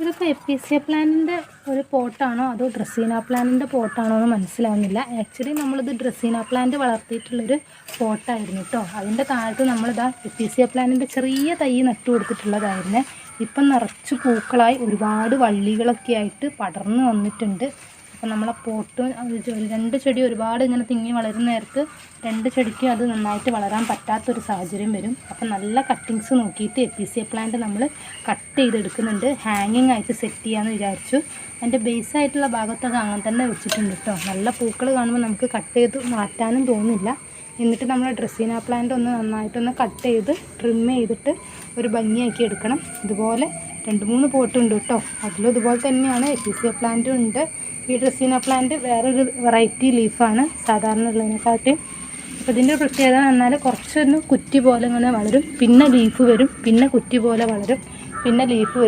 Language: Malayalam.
ഇതിപ്പോൾ എപ്പീസിയ പ്ലാനിന്റെ ഒരു പോട്ടാണോ? അതോ ഡ്രസ്സീന പ്ലാനിന്റെ പോട്ടാണോ എന്ന് മനസ്സിലാവുന്നില്ല. ആക്ച്വലി നമ്മളിത് ഡ്രസ്സീന പ്ലാന്റ് വളർത്തിയിട്ടുള്ളൊരു പോട്ടായിരുന്നു കേട്ടോ അതിന്റെ താഴത്ത് നമ്മളിതാ എപ്പീസിയ പ്ലാനിന്റെ ചെറിയ തൈ നട്ടു കൊടുത്തിട്ടുള്ളതായിരുന്നു. ഇപ്പം നിറച്ച് പൂക്കളായി ഒരുപാട് വള്ളികളൊക്കെ ആയിട്ട് പടർന്നു വന്നിട്ടുണ്ട്. അപ്പം നമ്മളെ പോട്ട് രണ്ട് ചെടി ഒരുപാട് ഇങ്ങനെ തിങ്ങി വളരുന്ന നേരത്ത് രണ്ട് ചെടിക്കും അത് നന്നായിട്ട് വളരാൻ പറ്റാത്തൊരു സാഹചര്യം വരും. അപ്പം നല്ല കട്ടിങ്സ് നോക്കിയിട്ട് എപ്പിസിയ പ്ലാന്റ് നമ്മൾ കട്ട് ചെയ്തെടുക്കുന്നുണ്ട്. ഹാങ്ങിങ് ആയിട്ട് സെറ്റ് ചെയ്യാമെന്ന് വിചാരിച്ചു. അതിന്റെ ബേസ് ആയിട്ടുള്ള ഭാഗത്തൊക്കെ അങ്ങനെ തന്നെ വെച്ചിട്ടുണ്ട് കേട്ടോ നല്ല പൂക്കൾ കാണുമ്പോൾ നമുക്ക് കട്ട് ചെയ്ത് മാറ്റാനും തോന്നില്ല എന്നിട്ട് നമ്മൾ ഡ്രസ്സീന പ്ലാന്റ് ഒന്ന് നന്നായിട്ടൊന്ന് കട്ട് ചെയ്ത് ട്രിം ചെയ്തിട്ട് ഒരു ഭംഗിയാക്കി എടുക്കണം. ഇതുപോലെ രണ്ട് മൂന്ന് പോട്ടുണ്ട് കേട്ടോ അതിലും ഇതുപോലെ തന്നെയാണ് എപ്പിസിയ പ്ലാന്റും ഉണ്ട്. ഈ ഡ്രസ്സീന പ്ലാന്റ് വേറൊരു വെറൈറ്റി ലീഫാണ് സാധാരണ ഉള്ളതിനെക്കാട്ടി അപ്പോൾ ഇതിന്റെ പ്രത്യേകത എന്ന് പറഞ്ഞാൽ കുറച്ചൊന്ന് കുറ്റി പോലെ ഇങ്ങനെ വളരും പിന്നെ ലീഫ് വരും പിന്നെ കുറ്റി പോലെ വളരും പിന്നെ ലീഫ് വരും.